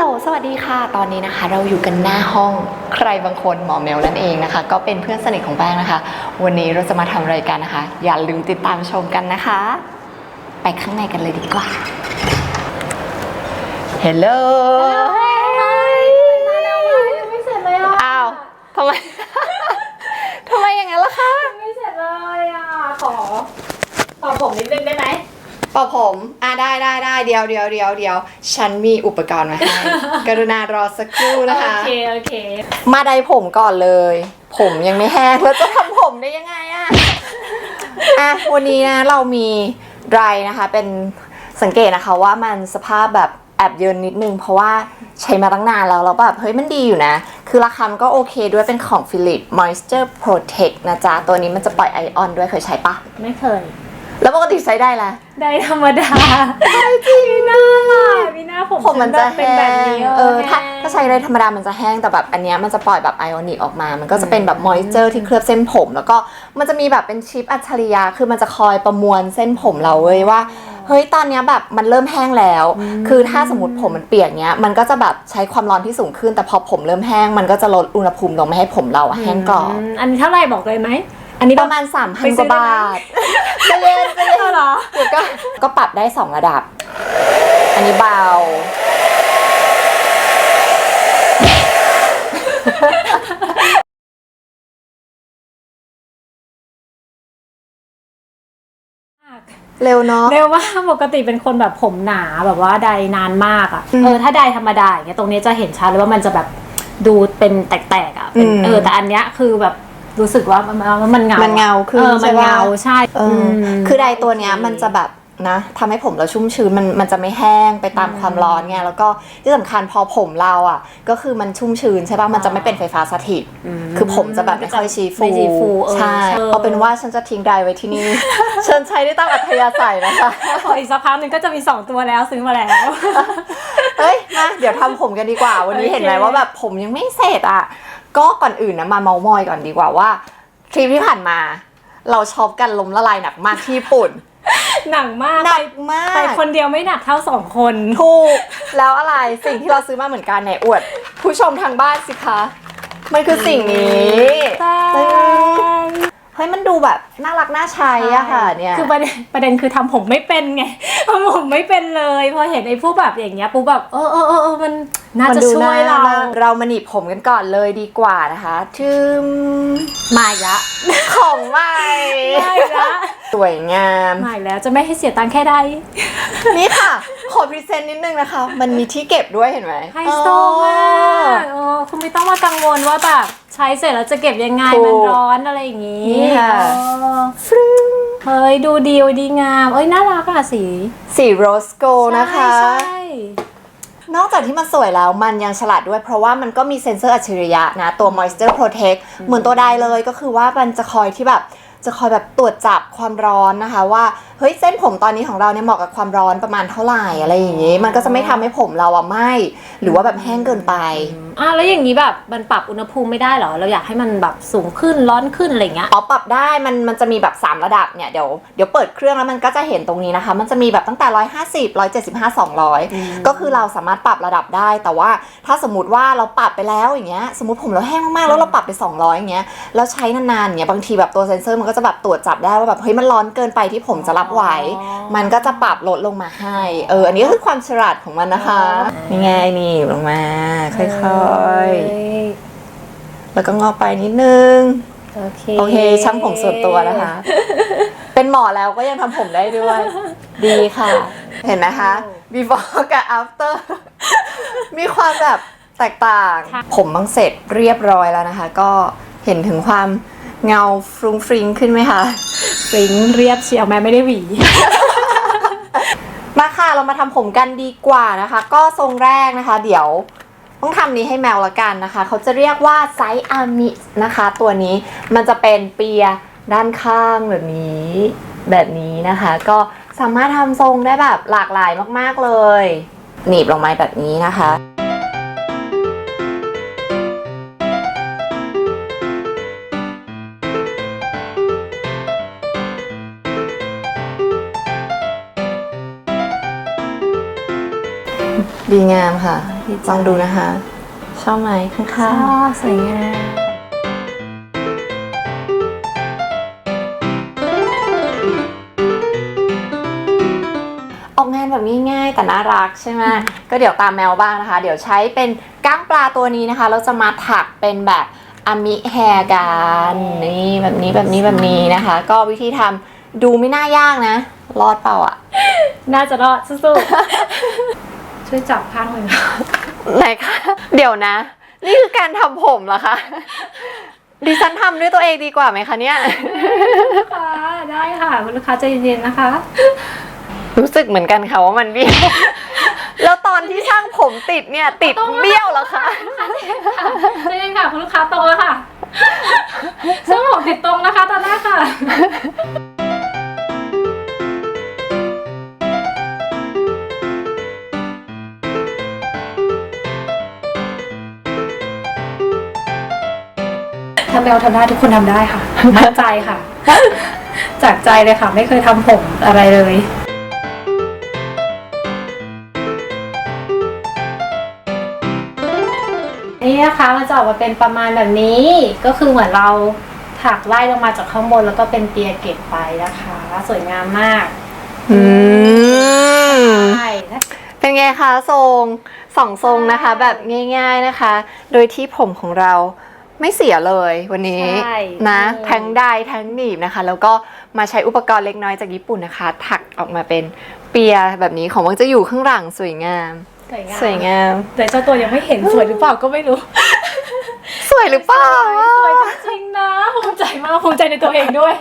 ลสวัสดีค่ะ ตอนนี้นะคะ เราอยู่กันหน้าห้องใครบางคนหมอแมวนั่นเองนะคะ ก็เป็นเพื่อนสนิทของแป้งนะคะ วันนี้เราจะมาทำรายการนะคะ อย่าลืมติดตามชมกันนะคะ ไปข้างในกันเลยดีกว่า Hello ไม่เสร็จเลยอะอ้าวทำไม ทำไมอย่างนั้นล่ะคะไม่เสร็จเลยอะ ขอตอบผมนิดนึงได้ไหม ป่าผมอะได้ได้ได้เดี๋ยวเดี๋ยวเดี๋ยวเดี๋ยวฉันมีอุปกรณ์มาให้ กรุณารอสักครู่นะคะ โอเค โอเค มาใดผมก่อนเลย ผมยังไม่แห้งแล้วจะทำผมได้ยังไงอะอะวันนี้นะเรามีไดรนะคะ เป็นสังเกตนะคะว่ามันสภาพแบบแอบเยินนิดนึง เพราะว่าใช้มาตั้งนานแล้วแล้วแบบเฮ้ยมันดีอยู่นะ คือราคามันก็โอเคด้วยเป็นของ Philip Moisture Protect นะจ๊ะ ตัวนี้มันจะปล่อยไอออนด้วยเคยใช้ปะไม่เคย แล้วปกติใช้ได้ละ ได้ธรรมดาได้จริงมีหน้าล่ะมีหน้าผมผมมันจะเป็นแห้แบบงนี้เออถ้าแห้งถ้าใช้อะไรธรรมดามันจะแห้งแต่แบบอันเนี้ยมันจะปล่อยแบบไอออนิกออกมา มันก็จะเป็นแบบมอยเจอร์ที่เคลือบเส้นผม แล้วก็มันจะมีแบบเป็นชิปอัจฉริยะคือมันจะคอยประมวลเส้นผมเราเว้ยว่าเฮ้ยตอนเนี้ยแบบมันเริ่มแห้งแล้ว คือถ้าสมมติผมมันเปียกเนี้ย มันก็จะแบบใช้ความร้อนที่สูงขึ้น แต่พอผมเริ่มแห้ง มันก็จะลดอุณหภูมิลงไม่ให้ผมเราอะแห้งกรอบมอันนี้เท่าไหร่บอกเลยไหม อันนี้ประมาณ3 0 0ไป0กซื้อว่าได้ไหมบาทใจะเย็นใจะเย็นเท่าเหรอเดี๋ยวก็ก็ปรับได้ 2 ระดับ อันนี้เบา เร็วเนาะ เรียกว่าปกติเป็นคนแบบผมหนาแบบว่าใดนานมากอะ อืม เออถ้าใดธรรมดาอย่างเงี้ยตรงนี้จะเห็นชัดเลยว่ามันจะแบบดูเป็นแตกๆอะเป็นอืมเออแต่อันเนี้ยคือแบบ รู้สึกว่ามันมันมันเงามันเงาขึ้นเออมันใช่ปะ เงาใช่เอออม คือไดตัวเนี้ยมันจะแบบ นะทำให้ผมเราชุ่มชื้นมันมันจะไม่แห้งไปตามความร้อนไงแล้วก็ที่สำคัญพอผมเราอะ ก็คือมันชุ่มชื้นใช่ป่ะมันจะไม่เป็นไฟฟ้าสถิต คือผมจะแบบไม่ค่อยชี้ฟูไม่ชี้ฟูเออใช่เออเอาเป็นว่าฉันจะทิ้งไดไว้ที่นี่ เชิญใช้ได้ตามอัธยาศัยนะคะพออีกสักพักหนึ่งก็จะมี 2 ตัวแล้วซื้อมาแล้วเฮ้ยมาเดี๋ยวทำผมกันดีกว่า วันนี้โอเคเห็นไหมว่าแบบผมยังไม่เสร็จอะก็ก่อนอื่นนะมาเมามอยก่อนดีกว่าว่าทริปที่ผ่านมา เราช็อปกันล้มละลายหนักมากที่ญี่ปุ่น หนังมากหนักมากไปคนเดียวไม่หนักเท่าสองคนถูกแล้วอะไรสิ่งที่เราซื้อมาเหมือนกันเนี่ยอวด ผู้ชมทางบ้านสิคะ มันคือสิ่งนี้แต่ เฮ้ยมันดูแบบน่ารักน่าใช้อะค่ะเนี่ยคือประเด็นประเด็นคือทำผมไม่เป็นไงทำผมไม่เป็นเลยพอเห็นไอ้พวกแบบอย่างเงี้ยปุ๊บแบบเออเออเออเออมันน่าจะมันดูช่วยเราน่เรามาหนีบผมกันก่อนเลยดีกว่านะคะทึมมาอีกละของใหม่มาอีกละสวยงามมาอีกแล้วจะไม่ให้เสียตังค์แค่ใดนี่ค่ะ ขอพรีเซนต์นิดนึงนะคะ มันมีที่เก็บด้วยเห็นไหมไฮโซมากเออคุณไม่ต้องมากังวลว่าแบบ ใช้เสร็จแล้วจะเก็บยังไงถูกมันร้อนอะไรอย่างงี้นี่ค่ะเออเฮ้ยดูดีดีงามเอ้ยน่ารักอะสีสีโรสโกนะคะ ใช่ใช่ นอกจากที่มันสวยแล้วมันยังฉลาดด้วย เพราะว่ามันก็มีเซ็นเซอร์อัจฉริยะนะตัว Moisture Protect เหมือนตัวใดเลยก็คือว่ามันจะคอยที่แบบจะคอยแบบตรวจจับความร้อนนะคะ ว่าเฮ้ยเส้นผมตอนนี้ของเราเนี่ยเหมาะกับความร้อนประมาณเท่าไหร่อะไรอย่างงี้ มันก็จะไม่ทำให้ผมเราอะไหม้หรือว่าแบบแห้งเกินไปอ่ะแล้วอย่างนี้แบบมันปรับอุณหภูมิไม่ได้เหรอ เราอยากให้มันแบบสูงขึ้นร้อนขึ้นอะไรเงี้ย อ๋อปรับได้มันมันจะมีแบบ 3 ระดับเนี่ยเดี๋ยวเดี๋ยวเปิดเครื่องแล้วมันก็จะเห็นตรงนี้นะคะ มันจะมีแบบตั้งแต่ 150 175 200 ก็คือเราสามารถปรับระดับได้ แต่ว่าถ้าสมมติว่าเราปรับไปแล้วอย่างเงี้ยสมมติผมเราแห้งมากๆแล้วเราปรับไป 200อย่างเงี้ยแล้วใช้นานๆอย่างเงี้ยบางทีแบบตัวเซนเซอร์มันก็จะแบบตรวจจับได้ว่าแบบเฮ้ยมันร้อนเกินไปที่ผมจะรับไหวอ๋อมันก็จะปรับลดลงมาให้เอออันนี้ก็คือความฉลาดของมันนะคะอ๋อนี่ไงนี่ลงมาค่อยๆแล้วก็งอไปนิดนึง โอเคโอเคช่างผมส่วนตัวนะคะ เป็นหมอแล้วก็ยังทำผมได้ด้วย ดีค่ะ เห็นไหมคะ before กับ after มีความแบบแตกต่าง ผมบังเสร็จเรียบร้อยแล้วนะคะ ก็เห็นถึงความเงาฟรุ้งฟริ้งขึ้นไหมคะ ฟริ้งเรียบเชียวแม่ไม่ได้หวี มาค่ะเรามาทำผมกันดีกว่านะคะ ก็ทรงแรกนะคะ เดี๋ยว ต้องทำนี้ให้แมวละกันนะคะ เขาจะเรียกว่าไซส์อามินะคะ ตัวนี้มันจะเป็นเปียด้านข้างแบบนี้ แบบนี้นะคะ ก็สามารถทำทรงได้แบบหลากหลายมากๆเลย หนีบลงมาแบบนี้นะคะดีงามค่ะ ลองดูนะคะ ชอบไหมข้างค่ะสวยงามๆออกงานแบบง่ายๆแต่น่ารักใช่ไหมก็เดี๋ยวตามแมวบ้างนะคะ เดี๋ยวใช้เป็นก้างปลาตัวนี้นะคะ เราจะมาถักเป็นแบบอามิแฮร์กันนี่แบบนี้แบบนี้แบบนี้นะคะ ก็วิธีทำดูไม่น่ายากนะ รอดเปล่าอะน่าจะรอดสู้ๆ ช่วยจับข้างเลยนะไหนคะเดี๋ยวนะ นี่คือการทำผมเหรอคะ ดิฉันทำด้วยตัวเองดีกว่าไหมคะเนี่ยค่ะได้ค่ะคุณลูกค้าใจเย็นๆนะคะ รู้สึกเหมือนกันค่ะว่ามันเบี้ยว แล้วตอนที่ช่างผมติดเนี่ยติดเบี้ยวเหรอคะใจเย็นค่ะคุณลูกค้าตรงแล้วค่ะซึ่งผมติดตรงนะคะตอนแรกค่ะ ถ้าแมวทำได้ทุกคนทำได้ค่ะ มั่นใจค่ะ จากใจเลยค่ะ ไม่เคยทำผมอะไรเลยนี่นะคะมันจะออกมาเป็นประมาณแบบนี้ก็คือเหมือนเราถักไล่ลงมาจากข้างบนแล้วก็เป็นเปียเก็บไปนะคะ สวยงามมากอืมใช่นะเป็นไงคะทรงสองทรงนะคะ แบบง่าย ๆนะคะ โดยที่ผมของเรา ไม่เสียเลยวันนี้ใช่นะอืม ทั้งได้ทั้งหนีบนะคะ แล้วก็มาใช้อุปกรณ์เล็กน้อยจากญี่ปุ่นนะคะ ถักออกมาเป็นเปียแบบนี้ของมันจะอยู่ข้างหลังสวยงาม สวยงามสวยงาม แต่เจ้าตัวยังไม่เห็นสวยหรือเปล่าก็ไม่รู้ส วยหรือเปล่าสวยจริงๆนะภูมิใจมากภูมิใจในตัวเองด้วย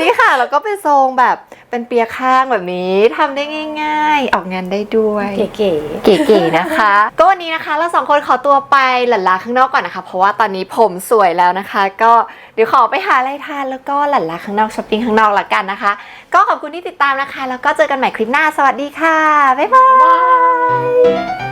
นี่ค่ะแล้วก็เป็นทรงแบบเป็นเปียข้างแบบนี้ทำได้ง่าย ๆ ออกงานได้ด้วยเก๋เก๋ๆนะคะ ก็วันนี้นะคะเราสองคนขอตัวไปหลั่นลาข้างนอกก่อนนะคะ เพราะว่าตอนนี้ผมสวยแล้วนะคะ ก็เดี๋ยวขอไปหาอะไรทานแล้วก็หลั่นลาข้างนอกช้อปปิ้งข้างนอกละกันนะคะ ก็ขอบคุณที่ติดตามนะคะ แล้วก็เจอกันใหม่คลิปหน้าสวัสดีค่ะบ๊ายบายๆ